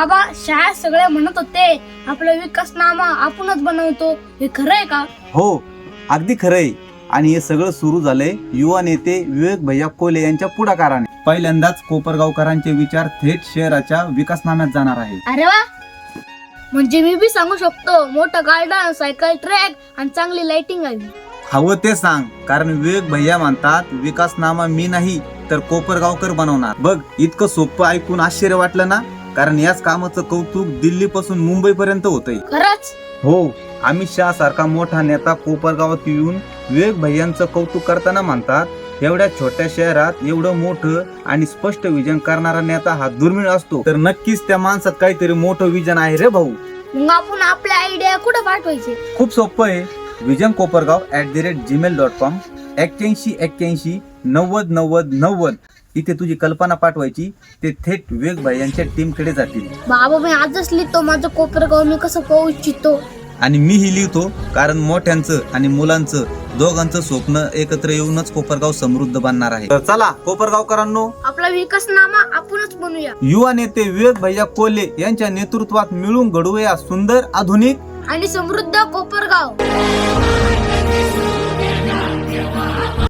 बाबा शाळेत सगळे म्हणत होते आपला विकासनामा आपणच बनवतो. हे खरं आहे का? हो अगदी खरंय. आणि हे सगळं सुरू झालंय युवा नेते विवेक भैया कोले यांच्या पुढाकाराने. पहिल्यांदाच कोपरगावकरांचे विचार थेट शहराच्या विकासनाम्यात जाणार आहे अरे वा! म्हणजे मी बी सांगू शकतो मोठं गार्डन सायकल ट्रॅक आणि चांगली लाइटिंग हवी हवं ते सांग कारण विवेक भैया म्हणतात विकासनामा मी नाही तर कोपरगावकर बनवणार. बघ इतकं सोपं ऐकून आश्चर्य वाटलं ना? कारण याच कामाचं कौतुक दिल्ली पासून मुंबई पर्यंत होतंय. खरंच? हो अमित शहा सारखा मोठा नेता कोपरगावात येऊन विवेक भैयांचं कौतुक करताना म्हणतात एवढ्या छोट्या शहरात एवढं मोठं आणि स्पष्ट विजन करणारा नेता हा दुर्मिळ असतो. तर नक्कीच त्या माणसात काहीतरी मोठं विजन आहे रे भाऊ. मग आपण आपल्या आयडिया कुठं पाठवायचे? खूप सोपं आहे. Vision Kopargaon at the rate Gmail dot com एक्क्याऐंशी एक्क्याऐंशी नव्वद नव्वद नव्वद. इथे तुझी कल्पना पाठवायची. ते थेट विवेक भाई यांच्या टीमकडे जातील. बाबा मी आजच लिहितो. माझं कोपरगाव मी कसं पाहू इच्छितो? आणि मीही लिहितो कारण मोठ्यांचं आणि मुलांचं दोघांचं स्वप्न एकत्र येऊनच कोपरगाव समृद्ध बनणार आहे. तर चला कोपरगावकरांनो. आपला विकासनामा आपणच बनवूया युवा नेते विवेक भैया कोल्हे यांच्या नेतृत्वात मिळून घडवूया सुंदर आधुनिक आणि समृद्ध कोपरगाव.